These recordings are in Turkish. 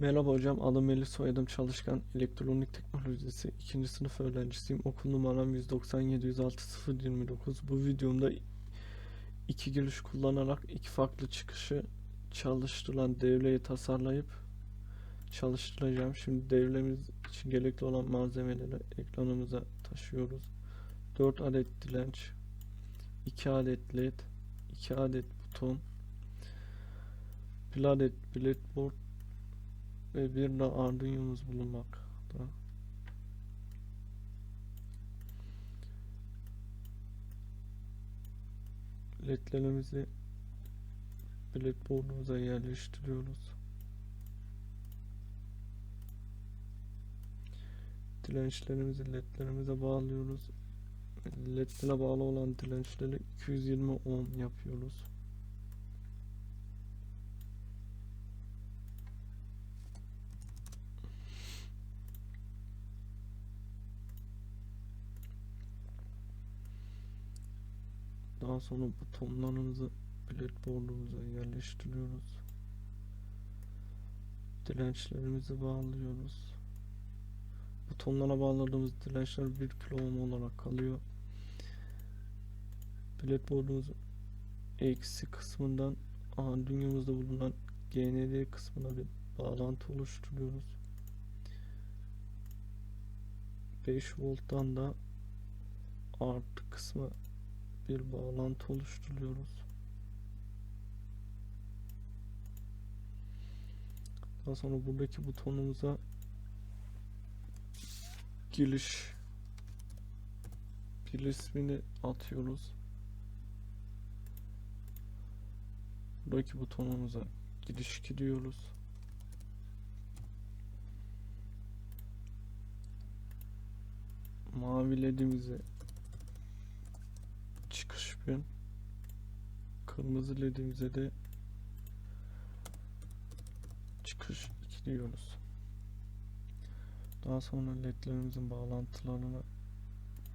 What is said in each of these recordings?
Merhaba hocam, adım Melih, soyadım Çalışkan. Elektronik Teknolojisi 2. sınıf öğrencisiyim. Okul numaram 197 106 029. Bu videomda iki giriş kullanarak iki farklı çıkışı çalıştırılan devreyi tasarlayıp çalıştıracağım. Şimdi devremiz için gerekli olan malzemeleri ekranımıza taşıyoruz. 4 adet direnç, 2 adet led, 2 adet buton, 1 adet breadboard ve bir de Arduino'muz bulunmakta. ledlerimizi breadboard'umuza yerleştiriyoruz. Dirençlerimizi ledlerimize bağlıyoruz. Ledlere bağlı olan dirençleri 220 ohm yapıyoruz. Daha sonra butonlarımızı breadboard'umuza yerleştiriyoruz. Dirençlerimizi bağlıyoruz. Butonlara bağladığımız dirençler 1 kilo olarak kalıyor. Breadboard'umuzun eksi kısmından Arduino'muzda bulunan GND kısmına bir bağlantı oluşturuyoruz. 5 volttan da artı kısmı bir bağlantı oluşturuyoruz. Daha sonra buradaki butonumuza giriş bir ismini atıyoruz. Buradaki butonumuza giriş gidiyoruz. Mavi ledimizi pin kırmızı ledimize de çıkış 2 diyoruz. Daha sonra ledlerimizin bağlantılarına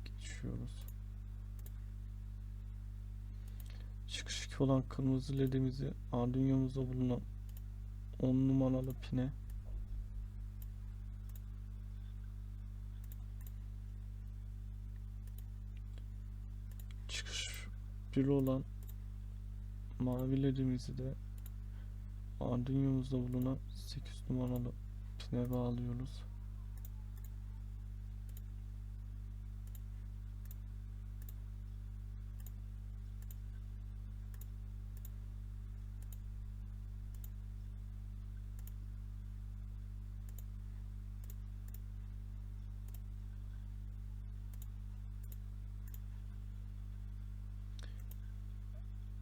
geçiyoruz. Çıkış 2 olan kırmızı ledimizi Arduino'muzda bulunan 10 numaralı pine 1 olan mavi ledimizi de Arduino'muzda bulunan 8 numaralı pine bağlıyoruz.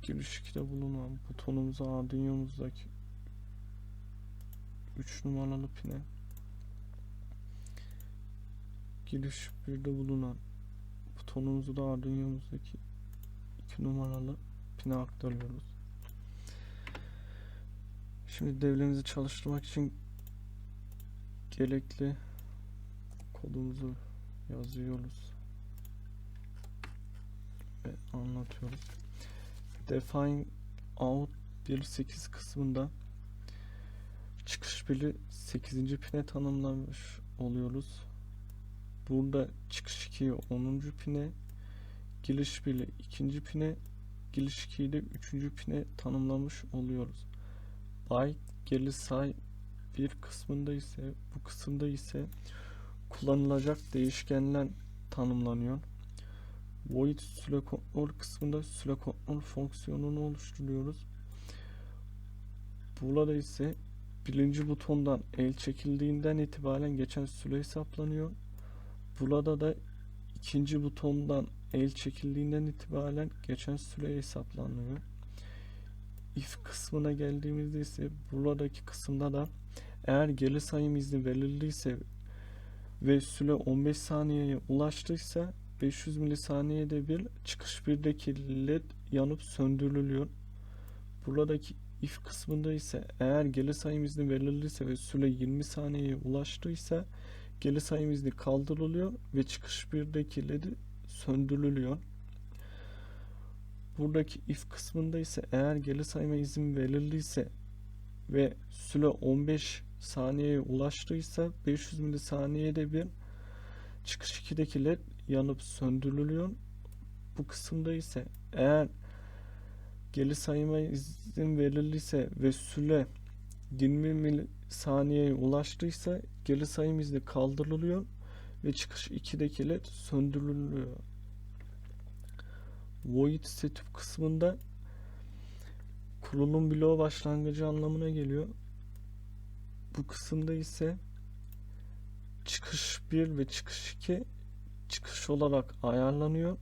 Giriş 2'de bulunan butonumuza Arduino'muzdaki 3 numaralı pine giriş 1'de bulunan butonumuzu da Arduino'muzdaki 2 numaralı pine aktarıyoruz. Şimdi devremizi çalıştırmak için gerekli kodumuzu yazıyoruz ve anlatıyoruz. Define out 1.8 kısmında çıkış pili 8. pine tanımlamış oluyoruz. Burada çıkış 2'yi 10. pine, giriş pili 2. pine, giriş 2'yi de 3. pine tanımlamış oluyoruz. Byte geri say bir kısmında ise bu kısımda ise kullanılacak değişkenler tanımlanıyor. Void süre kontrol kısmında süre kontrol fonksiyonunu oluşturuyoruz. Burada ise birinci butondan el çekildiğinden itibaren geçen süre hesaplanıyor. Burada da ikinci butondan el çekildiğinden itibaren geçen süre hesaplanıyor. If kısmına geldiğimizde ise buradaki kısımda da eğer geri sayım izni verildiyse ve süre 15 saniyeye ulaştıysa 500 milisaniyede bir çıkış birdeki led yanıp söndürülüyor. Buradaki if kısmında ise eğer geri sayım izni verildiyse ve süre 20 saniyeye ulaştıysa geri sayım izni kaldırılıyor ve çıkış birdeki led söndürülüyor. Buradaki if kısmında ise eğer geri sayıma izin verildiyse ve süre 15 saniyeye ulaştıysa 500 milisaniyede bir çıkış 2'deki led yanıp söndürülüyor. Bu kısımda ise eğer geri sayıma izin verildiyse ve süre 20 milisaniyeye ulaştıysa geri sayım izni kaldırılıyor ve çıkış 2'deki led söndürülüyor. Void setup kısmında kurulum bloğu başlangıcı anlamına geliyor. Bu kısımda ise çıkış 1 ve çıkış 2 çıkış olarak ayarlanıyor.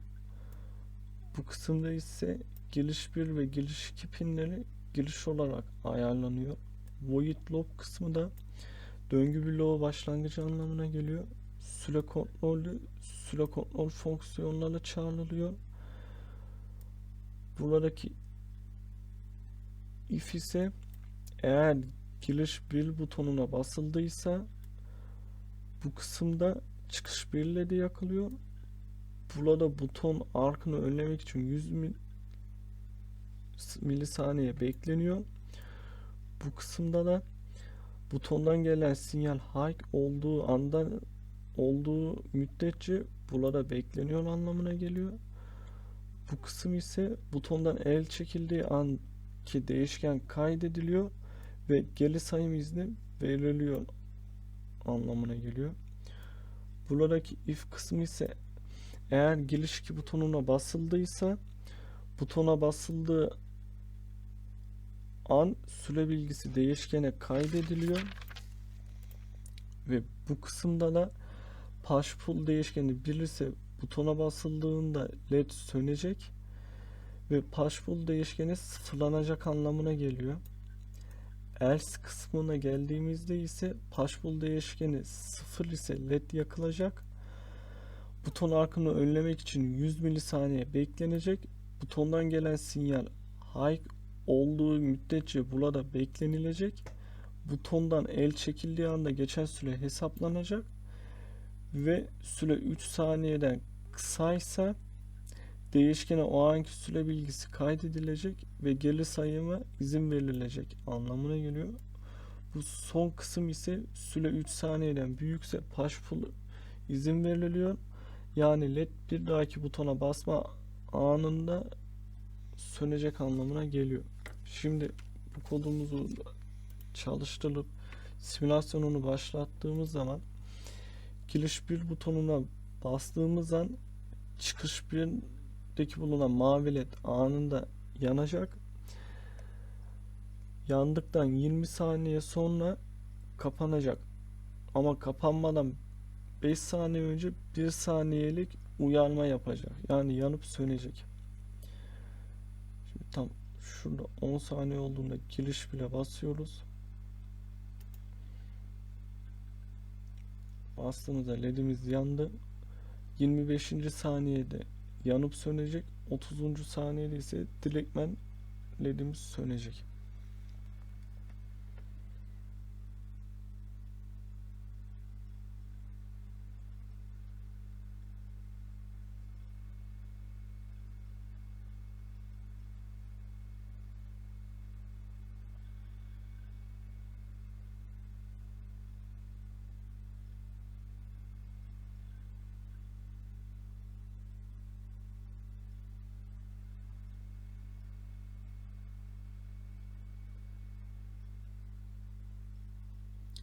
Bu kısımda ise giriş 1 ve giriş 2 pinleri giriş olarak ayarlanıyor. Void loop kısmı da döngü bloğu başlangıcı anlamına geliyor. Süre kontrolü, süre kontrol fonksiyonları çağrılıyor. Buradaki if ise eğer giriş 1 butonuna basıldıysa bu kısımda çıkış 1 ledi yakılıyor. Burada buton arkını önlemek için 100 mil, milisaniye bekleniyor. Bu kısımda da butondan gelen sinyal high olduğu anda olduğu müddetçe burada bekleniyor anlamına geliyor. Bu kısım ise butondan el çekildiği an ki değişken kaydediliyor ve geri sayım izni veriliyor anlamına geliyor. Buradaki if kısmı ise eğer giriş 2 butonuna basıldıysa butona basıldığı an süre bilgisi değişkene kaydediliyor ve bu kısımda da push pull değişkeni 1 ise butona basıldığında led sönecek ve push pull değişkeni sıfırlanacak anlamına geliyor. Else kısmına geldiğimizde ise pull değişkeni 0 ise led yakılacak. Buton arkını önlemek için 100 milisaniye beklenecek. Butondan gelen sinyal high olduğu müddetçe burada beklenilecek. Butondan el çekildiği anda geçen süre hesaplanacak ve süre 3 saniyeden kısaysa değişkene o anki süre bilgisi kaydedilecek ve geri sayıma izin verilecek anlamına geliyor. Bu son kısım ise süre 3 saniyeden büyükse push pull izin veriliyor. Yani led bir dahaki butona basma anında sönecek anlamına geliyor. Şimdi bu kodumuzu çalıştırıp simülasyonunu başlattığımız zaman giriş bir butonuna bastığımız an çıkış birdeki bulunan mavi led anında yanacak. Yandıktan 20 saniye sonra kapanacak. Ama kapanmadan 5 saniye önce 1 saniyelik uyarma yapacak. Yani yanıp sönecek. Şimdi tam şurada 10 saniye olduğunda giriş bile basıyoruz. Bastığımızda ledimiz yandı. 25. saniyede yanıp sönecek. 30. saniyede ise direktmen ledimiz sönecek.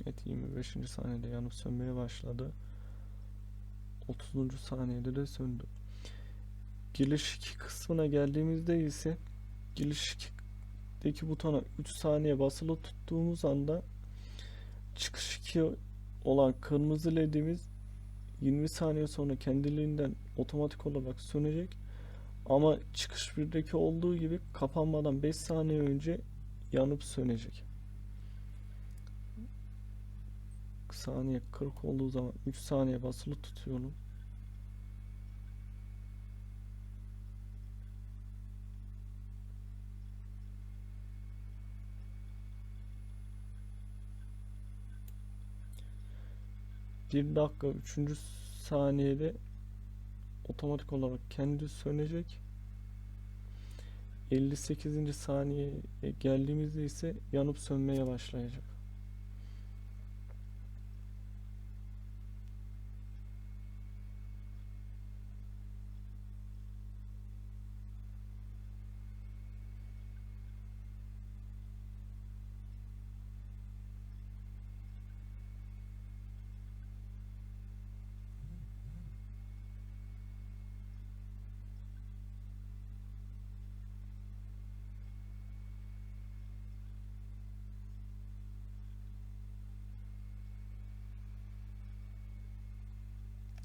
Evet 25. saniyede yanıp sönmeye başladı. 30. saniyede de söndü. Giriş 2 kısmına geldiğimizde ise giriş 2'deki butona 3 saniye basılı tuttuğumuz anda çıkış 2 olan kırmızı ledimiz 20 saniye sonra kendiliğinden otomatik olarak sönecek. Ama çıkış 1'deki olduğu gibi kapanmadan 5 saniye önce yanıp sönecek. Saniye 40 olduğu zaman 3 saniye basılı tutuyorum. Bir dakika 3. saniyede otomatik olarak kendi sönecek. 58. saniyeye geldiğimizde ise yanıp sönmeye başlayacak.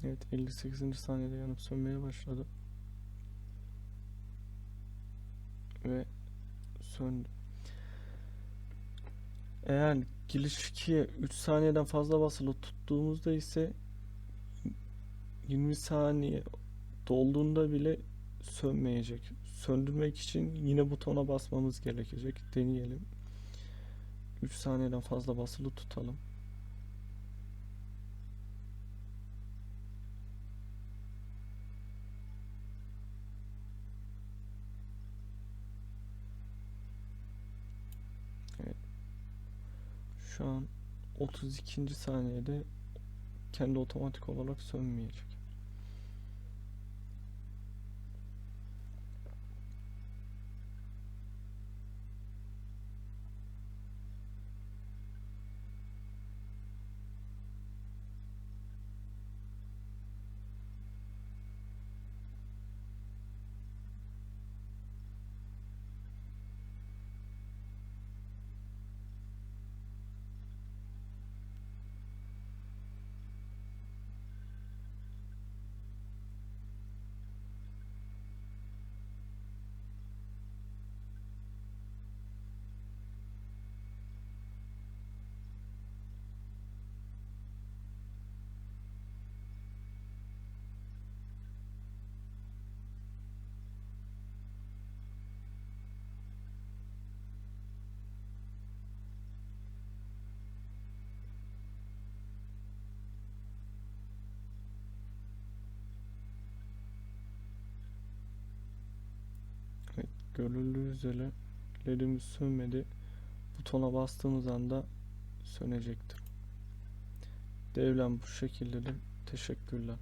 Evet 58. saniyede yanıp sönmeye başladı. Ve söndü. Eğer giriş 2'ye 3 saniyeden fazla basılı tuttuğumuzda ise 20 saniye dolduğunda bile sönmeyecek. Söndürmek için yine butona basmamız gerekecek. Deneyelim. 3 saniyeden fazla basılı tutalım. Şu an 32. saniyede kendi otomatik olarak sönmeyecek. Görüldüğü üzere ledimiz sönmedi. Butona bastığımız anda sönecektir. Devlen bu şekildedir. Teşekkürler.